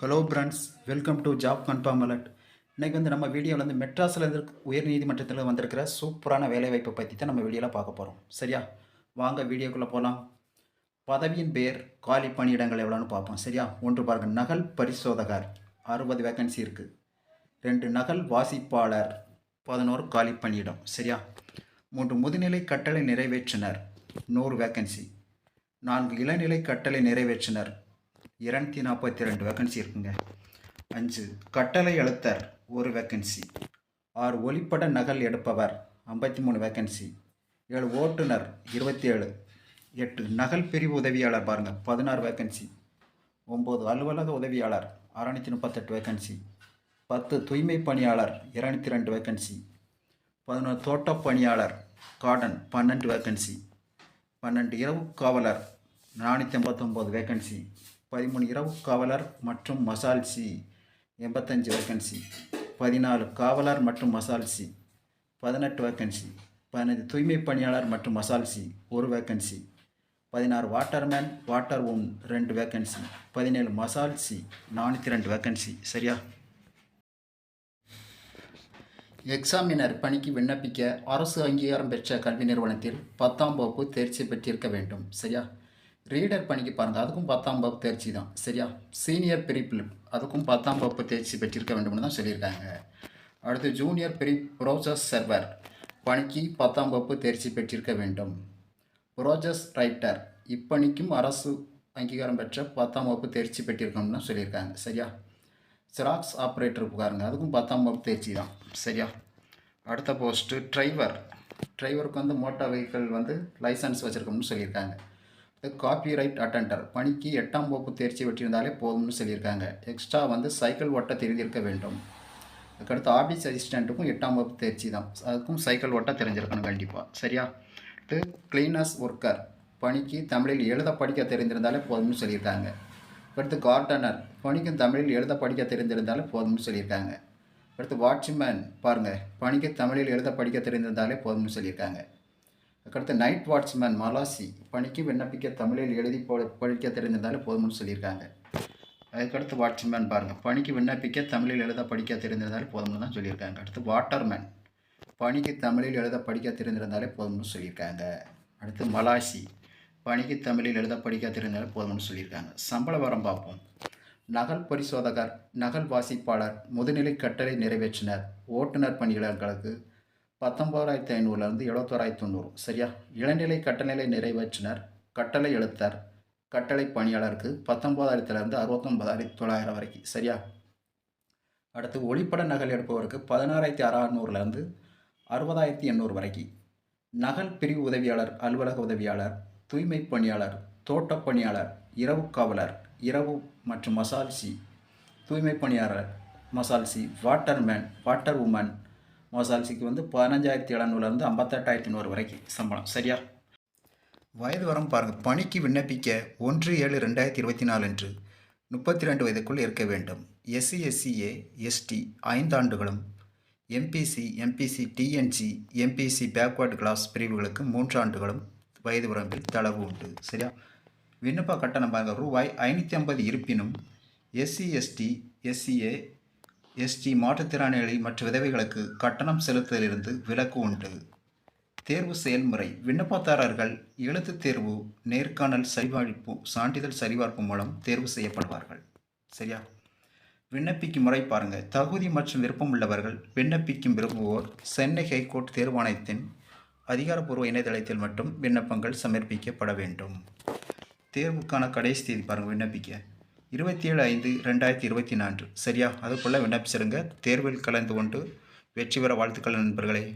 Hello friends welcome to job confirm alert இன்றைக்கி வந்து நம்ம வீடியோவில் வந்து மெட்ராஸில் இருந்து உயர் நீதிமன்றத்தில் வந்திருக்கிற சூப்பரான வேலைவாய்ப்பை பற்றி தான் நம்ம வீடியோவில் பார்க்க போகிறோம் சரியா? வாங்க வீடியோக்குள்ளே போகலாம் பதவியின் பேர் காலி பணியிடங்கள் எவ்வளோன்னு பார்ப்போம். சரியா? ஒன்று பாருங்கள் நகல் பரிசோதகர். அறுபது வேக்கன்சி இருக்குது ரெண்டு நகல் வாசிப்பாளர். பதினோரு காலி பணியிடம். சரியா? மூன்று முதுநிலை கட்டளை நிறைவேற்றினர். நூறு வேக்கன்சி நான்கு இளநிலை கட்டளை நிறைவேற்றினர். இரநூத்தி நாற்பத்தி ரெண்டு வேக்கன்சி இருக்குங்க. அஞ்சு கட்டளை எழுத்தர் ஒரு வேக்கன்சி ஆறு ஒளிப்பட நகல் எடுப்பவர் ஐம்பத்தி மூணு வேக்கன்சி ஏழு ஓட்டுநர் இருபத்தி ஏழு. எட்டு நகல் பிரிவு உதவியாளர் பாருங்கள் பதினாறு வேக்கன்சி ஒம்பது அலுவலக உதவியாளர் அறநூற்றி முப்பத்தெட்டு வேக்கன்சி பத்து தூய்மை பணியாளர் இரநூத்தி ரெண்டு வேக்கன்சி பதினொன்று தோட்டப் பணியாளர் கார்டன் பன்னெண்டு வேக்கன்சி பன்னெண்டு இரவு காவலர் நானூற்றி ஐம்பத்தொம்போது வேக்கன்சி பதிமூணு இரவு காவலர் மற்றும் மசால்சி எண்பத்தஞ்சு வேக்கன்சி பதினாலு காவலர் மற்றும் மசால்சி பதினெட்டு வேக்கன்சி பதினைந்து தூய்மை பணியாளர் மற்றும் மசால்சி ஒரு வேக்கன்சி பதினாறு வாட்டர்மேன் வாட்டர் உம் ரெண்டு வேக்கன்சி பதினேழு மசால்சி நானூற்றி ரெண்டு வேக்கன்சி சரியா? எக்ஸாமினர் பணிக்கு விண்ணப்பிக்க அரசு அங்கீகாரம் பெற்ற கல்வி நிறுவனத்தில் பத்தாம் வகுப்பு தேர்ச்சி பெற்றிருக்க வேண்டும். சரியா? ரீடர் பணிக்கு பாருங்கள் அதுக்கும் பத்தாம் வகுப்பு தேர்ச்சி தான். சரியா? சீனியர் பிரிப்பில் அதுக்கும் பத்தாம் வகுப்பு தேர்ச்சி பெற்றிருக்க வேண்டும்னு தான் சொல்லியிருக்காங்க. அடுத்து ஜூனியர் பிரி ப்ரோஜஸ் சர்வர் பணிக்கு பத்தாம் வகுப்பு தேர்ச்சி பெற்றிருக்க வேண்டும். ப்ரோஜஸ் ரைட்டர் இப்பணிக்கும் அரசு அங்கீகாரம் பெற்ற பத்தாம் வகுப்பு தேர்ச்சி பெற்றிருக்கணும்னு சொல்லியிருக்காங்க. சரியா? ஜெராக்ஸ் ஆப்ரேட்டர் புகாருங்க. அதுக்கும் பத்தாம் வகுப்பு தேர்ச்சி தான். சரியா? அடுத்த போஸ்ட்டு டிரைவர் டிரைவருக்கு வந்து மோட்டார் வெஹிக்கிள் வந்து லைசன்ஸ் வச்சுருக்கணும்னு சொல்லியிருக்காங்க. காப்பி ரைட் அட்டண்டர் பணிக்கு எட்டாம் வகுப்பு தேர்ச்சி பெற்றிருந்தாலே போதும்னு சொல்லியிருக்காங்க. எக்ஸ்ட்ரா வந்து சைக்கிள் ஓட்ட தெரிந்திருக்க வேண்டும். அதுக்கடுத்து ஆஃபீஸ் அசிஸ்டண்ட்டுக்கும் எட்டாம் வகுப்பு தேர்ச்சி தான். அதுக்கும் சைக்கிள் ஓட்ட தெரிஞ்சிருக்கணும் கண்டிப்பாக சரியா? அடுத்து கிளீனர்ஸ் ஒர்க்கர் பணிக்கு தமிழில் எழுத படிக்க தெரிந்திருந்தாலே போதும்னு சொல்லியிருக்காங்க. அடுத்து கார்டனர் பணிக்கும் தமிழில் எழுத படிக்க தெரிந்திருந்தாலே போதும்னு சொல்லியிருக்காங்க. அடுத்து வாட்ச்மேன் பாருங்கள் பணிக்கு தமிழில் எழுத படிக்க தெரிந்திருந்தாலே போதும்னு சொல்லியிருக்காங்க. அதுக்கடுத்து நைட் வாட்ச்மேன் மலாசி பணிக்கு விண்ணப்பிக்க தமிழில் எழுதி போ படிக்க தெரிந்திருந்தாலும் போதும்னு சொல்லியிருக்காங்க. அதுக்கடுத்து வாட்ச்மேன் பாருங்கள் பணிக்கு விண்ணப்பிக்க தமிழில் எழுத படிக்க தெரிந்திருந்தாலும் போதும்னு தான் சொல்லியிருக்காங்க. அடுத்து வாட்டர்மேன் பணிக்கு தமிழில் எழுத படிக்க தெரிந்திருந்தாலே போதும்னு சொல்லியிருக்காங்க. அடுத்து மலாசி பணிக்கு தமிழில் எழுத படிக்க தெரிந்தாலே போதும்னு சொல்லியிருக்காங்க. சம்பள வரம் பார்ப்போம். நகல் பரிசோதகர் நகல் வாசிப்பாளர் முதுநிலை கட்டளை நிறைவேற்றினர். ஓட்டுநர் பணியாளர்களுக்கு பத்தொம்போதாயிரத்தி ஐநூறுலேருந்து எழுபத்தோராயிரத்தி தொண்ணூறு. சரியா? இளநிலை கட்டநிலை நிறைவேற்றினர். கட்டளை எழுத்தர். கட்டளை பணியாளருக்கு பத்தொம்போதாயிரத்துலேருந்து அறுபத்தொன்பதாயிரத்தி தொள்ளாயிரம் வரைக்கும். சரியா? அடுத்து ஒளிப்பட நகல் எடுப்பவருக்கு பதினாறாயிரத்தி அறநூறுலேருந்து அறுபதாயிரத்தி எண்ணூறு வரைக்கும். நகல் பிரிவு உதவியாளர் அலுவலக உதவியாளர் தூய்மை பணியாளர் தோட்டப் பணியாளர் இரவு காவலர் இரவு மற்றும் மசால்சி தூய்மை பணியாளர் மசால்சி வாட்டர்மேன் வாட்டர் உமன் மசால்சிக்கு வந்து பதினஞ்சாயிரத்தி எழுநூறுலேருந்து ஐம்பத்தெட்டாயிரத்தி நூறு வரைக்கும் சம்பளம். சரியா? வயது வரம் பாருங்கள் பணிக்கு விண்ணப்பிக்க ஒன்று ஏழு ரெண்டாயிரத்தி இருபத்தி நாலு அன்று முப்பத்தி ரெண்டு வயதுக்குள் இருக்க வேண்டும். SC SCA ST ஐந்தாண்டுகளும் MBC MBC DNC MBC backward class பிரிவுகளுக்கு மூன்று ஆண்டுகளும் வயது வரம்பில் தளவு உண்டு. சரியா? விண்ணப்ப கட்டணம் பாருங்கள் ரூபாய் ஐநூற்றி ஐம்பது இருப்பினும் எஸ்சி எஸ்டி எஸ்சிஏ எஸ்டி மாற்றுத்திறனாளி மற்றும் விதவைகளுக்கு கட்டணம் செலுத்துவதிலிருந்து விலக்கு உண்டு. தேர்வு செயல்முறை. விண்ணப்பதாரர்கள் எழுத்துத் தேர்வு நேர்காணல் சரிபார்ப்பு சான்றிதழ் சரிபார்ப்பு மூலம் தேர்வு செய்யப்படுவார்கள். சரியா? விண்ணப்பிக்கும் முறை பாருங்கள் தகுதி மற்றும் விருப்பம் உள்ளவர்கள் விண்ணப்பிக்கும் விரும்புவோர் சென்னை ஹைகோர்ட் தேர்வாணையத்தின் அதிகாரப்பூர்வ இணையதளத்தில் மட்டும் விண்ணப்பங்கள் சமர்ப்பிக்கப்பட வேண்டும். தேர்வுக்கான கடைசி தேதி பாருங்கள் விண்ணப்பிக்க. இருபத்தி ஏழு ஐந்து ரெண்டாயிரத்தி இருபத்தி நான்கு. சரியா? அதுபோல் விண்ணப்பிச்சிருங்க. தேர்வில் கலந்து கொண்டு வெற்றி பெற வாழ்த்துக்கள் நண்பர்களே.